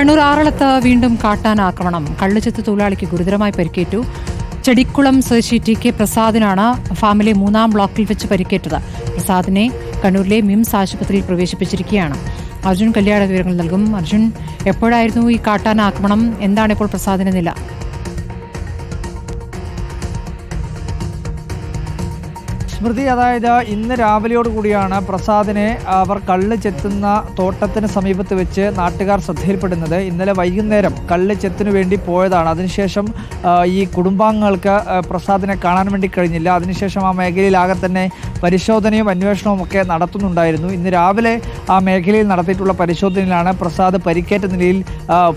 കണ്ണൂർ ആറളത്ത് വീണ്ടും കാട്ടാൻ ആക്രമണം. കള്ളുചെത്ത് തൊഴിലാളിക്ക് ഗുരുതരമായി പരിക്കേറ്റു. ചെടിക്കുളം സ്വദേശി ടി കെ പ്രസാദിനാണ് ഫാമിലെ മൂന്നാം ബ്ലോക്കിൽ വെച്ച് പരിക്കേറ്റത്. പ്രസാദിനെ കണ്ണൂരിലെ മിംസ് ആശുപത്രിയിൽ പ്രവേശിപ്പിച്ചിരിക്കുകയാണ്. അർജുൻ കല്യാണ വിവരങ്ങൾ നൽകും. അർജുൻ എപ്പോഴായിരുന്നു ഈ കാട്ടാൻ ആക്രമണം? എന്താണ് ഇപ്പോൾ പ്രസാദിന്റെ നില? സ്മൃതി അതായത് ഇന്ന് രാവിലെയോട് കൂടിയാണ് പ്രസാദിനെ അവർ കള്ള് ചെത്തുന്ന തോട്ടത്തിന് സമീപത്ത് വെച്ച് നാട്ടുകാർ ശ്രദ്ധയിൽപ്പെടുന്നത്. ഇന്നലെ വൈകുന്നേരം കള്ള് ചെത്തിനു വേണ്ടി പോയതാണ്. അതിനുശേഷം ഈ കുടുംബാംഗങ്ങൾക്ക് പ്രസാദിനെ കാണാൻ വേണ്ടി കഴിഞ്ഞില്ല. അതിനുശേഷം ആ മേഖലയിലാകെ തന്നെ പരിശോധനയും അന്വേഷണവും ഒക്കെ നടത്തുന്നുണ്ടായിരുന്നു. ഇന്ന് രാവിലെ ആ മേഖലയിൽ നടത്തിയിട്ടുള്ള പരിശോധനയിലാണ് പ്രസാദ് പരിക്കേറ്റ നിലയിൽ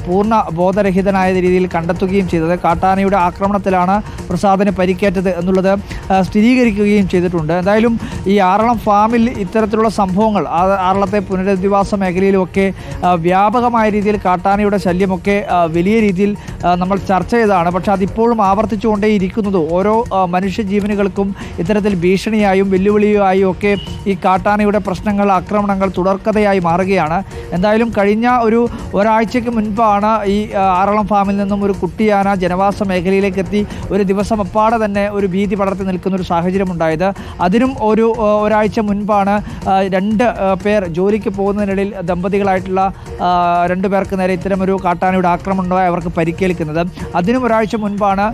പൂർണ ബോധരഹിതനായ രീതിയിൽ കണ്ടെത്തുകയും ചെയ്തത്. കാട്ടാനയുടെ ആക്രമണത്തിലാണ് പ്രസാദിന് പരിക്കേറ്റത് എന്നുള്ളത് സ്ഥിരീകരിക്കുകയും ചെയ്തിട്ടുണ്ട്. എന്തായാലും ഈ ആറളം ഫാമിൽ ഇത്തരത്തിലുള്ള സംഭവങ്ങൾ ആറളത്തെ പുനരധിവാസ മേഖലയിലുമൊക്കെ വ്യാപകമായ രീതിയിൽ കാട്ടാനയുടെ ശല്യമൊക്കെ വലിയ രീതിയിൽ നമ്മൾ ചർച്ച ചെയ്തതാണ്. പക്ഷേ അതിപ്പോഴും ആവർത്തിച്ചുകൊണ്ടേയിരിക്കുന്നത് ഓരോ ആ, മനുഷ്യജീവനുകൾക്കും ഇത്തരത്തിൽ ഭീഷണിയായും വെല്ലുവിളിയായും ഒക്കെ ഈ കാട്ടാനയുടെ പ്രശ്നങ്ങൾ ആക്രമണങ്ങൾ തുടർക്കഥയായി മാറുകയാണ്. എന്തായാലും കഴിഞ്ഞ ഒരു ഒരാഴ്ചയ്ക്ക് മുൻപാണ് ഈ ആറളം ഫാമിൽ നിന്നും ഒരു കുട്ടിയാന ജനവാസ മേഖലയിലേക്ക് എത്തി. ഒരു ദിവസം അപ്പാടെ തന്നെ ഒരു ഭീതി പടർത്തി നിൽക്കുന്ന ഒരു സാഹചര്യം ഉണ്ടായത് അതിനും ഒരു ഒരാഴ്ച മുൻപാണ് രണ്ട് പേർ ജോലിക്ക് പോകുന്നതിനിടയിൽ ദമ്പതികളായിട്ടുള്ള രണ്ട് പേർക്ക് നേരെ ഇത്തരമൊരു കാട്ടാനയുടെ ആക്രമണം അവർക്ക് പരിക്കേൽക്കുന്നത്. അതിനും ഒരാഴ്ച മുൻപാണ്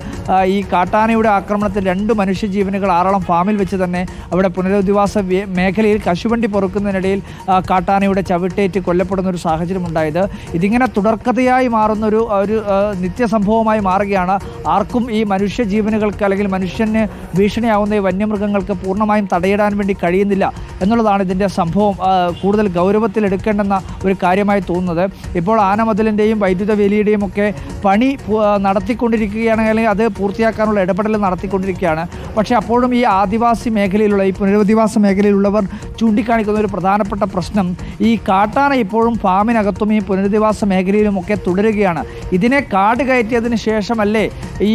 ഈ കാട്ടാനയുടെ ആക്രമണത്തിൽ രണ്ട് മനുഷ്യജീവനുകൾ ആറളം ഫാമിൽ വെച്ച് തന്നെ അവിടെ പുനരധിവാസ മേഖലയിൽ കശുവണ്ടി പൊറുക്കുന്നതിനിടയിൽ കാട്ടാനയുടെ ചവിട്ടേറ്റ് കൊല്ലപ്പെടുന്ന ഒരു സാഹചര്യം ഉണ്ടായത് ഇതിങ്ങനെ തുടർക്കഥയായി മാറുന്ന ഒരു ഒരു നിത്യസംഭവമായി മാറുകയാണ്. ആർക്കും ഈ മനുഷ്യജീവനുകൾക്ക് അല്ലെങ്കിൽ മനുഷ്യന് ഭീഷണിയാവുന്ന ഈ വന്യമൃഗങ്ങൾക്ക് പൂർണമായും തടയിടാൻ വേണ്ടി കഴിയുന്നില്ല എന്നുള്ളതാണ് ഇതിന്റെ സംഭവം കൂടുതൽ ഗൗരവത്തിലെടുക്കേണ്ടെന്ന ഒരു കാര്യമായി തോന്നുന്നത്. ഇപ്പോൾ ആനമതിലിന്റെയും വൈദ്യുത വേലിയുടെയും ഒക്കെ പണി നടത്തിക്കൊണ്ടിരിക്കുകയാണ് അല്ലെങ്കിൽ അത് പൂർത്തിയാക്കാനുള്ള ഇടപെടൽ നടത്തിക്കൊണ്ടിരിക്കുകയാണ്. പക്ഷേ അപ്പോഴും ഈ ആദിവാസി മേഖലയിലുള്ള ഈ പുനരധിവാസ മേഖലയിലുള്ളവർ ചൂണ്ടിക്കാണിക്കുന്ന ഒരു പ്രധാനപ്പെട്ട പ്രശ്നം ഈ കാട്ടാന ഇപ്പോഴും ഫാമിനകത്തും ഈ പുനരധിവാസ മേഖലയിലും ഒക്കെ തുടരുകയാണ്. ഇതിനെ കാട് കയറ്റിയതിന് ശേഷമല്ലേ ഈ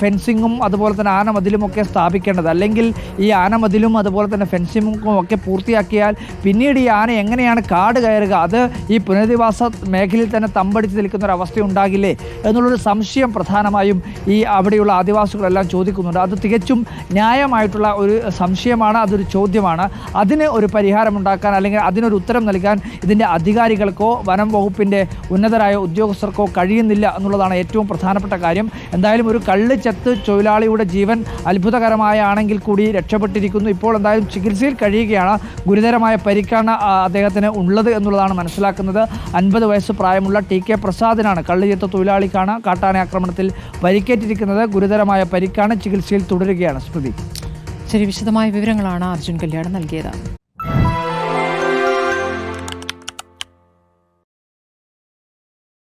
ഫെൻസിങ്ങും അതുപോലെ തന്നെ ആനമതിലുമൊക്കെ സ്ഥാപിക്കേണ്ടത്? അല്ലെങ്കിൽ ഈ ആനമതിലും അതുപോലെ തന്നെ ഫെൻസിങ്ങും ഒക്കെ പൂർത്തിയാക്കിയാൽ പിന്നീട് ഈ ആന എങ്ങനെയാണ് കാട് കയറുക? അത് ഈ പുനരധിവാസ മേഖലയിൽ തന്നെ തമ്പടിച്ച് നിൽക്കുന്ന ഒരു അവസ്ഥ ഉണ്ടാകില്ലേ? എന്നുള്ളൊരു സംശയം പ്രധാനമായും ഈ അവിടെയുള്ള ആദിവാസികളെല്ലാം ചോദിക്കുന്നുണ്ട്. അത് തികച്ചും ന്യായമായിട്ടുള്ള ഒരു സംശയമാണ് അതൊരു ചോദ്യമാണ്. അതിന് ഒരു പരിഹാരം ഉണ്ടാക്കാൻ അല്ലെങ്കിൽ അതിനൊരു ഉത്തരം നൽകാൻ ഇതിന്റെ അധികാരികൾക്കോ വനം വകുപ്പിന്റെ ഉന്നതരായ ഉദ്യോഗസ്ഥർക്കോ കഴിയുന്നില്ല എന്നുള്ളതാണ് ഏറ്റവും പ്രധാനപ്പെട്ട കാര്യം. എന്തായാലും ഒരു കള്ള് ചെത്ത് തൊഴിലാളിയുടെ ജീവൻ അത്ഭുതകരമായ ആണെങ്കിൽ കൂടി രക്ഷപ്പെട്ടിരിക്കുന്നു. ഇപ്പോൾ എന്തായാലും ചികിത്സയിൽ കഴിയുകയാണ്. ഗുരുതരമായ പരിക്കാണ് അദ്ദേഹത്തിന് ഉള്ളത് എന്നുള്ളതാണ് മനസ്സിലാക്കുന്നത്. അൻപത് വയസ്സ് പ്രായമുള്ള ടി കെ പ്രസാദിനാണ് കള്ളിയത്ത തൊഴിലാളിക്കാണ് കാട്ടാന ആക്രമണത്തിൽ പരിക്കേറ്റിരിക്കുന്നത്. ഗുരുതരമായ പരിക്കാണ് ചികിത്സയിൽ തുടരുകയാണ് സ്മൃതി. ശരി വിശദമായ വിവരങ്ങളാണ് അർജുൻ കല്യാണം നൽകിയത്.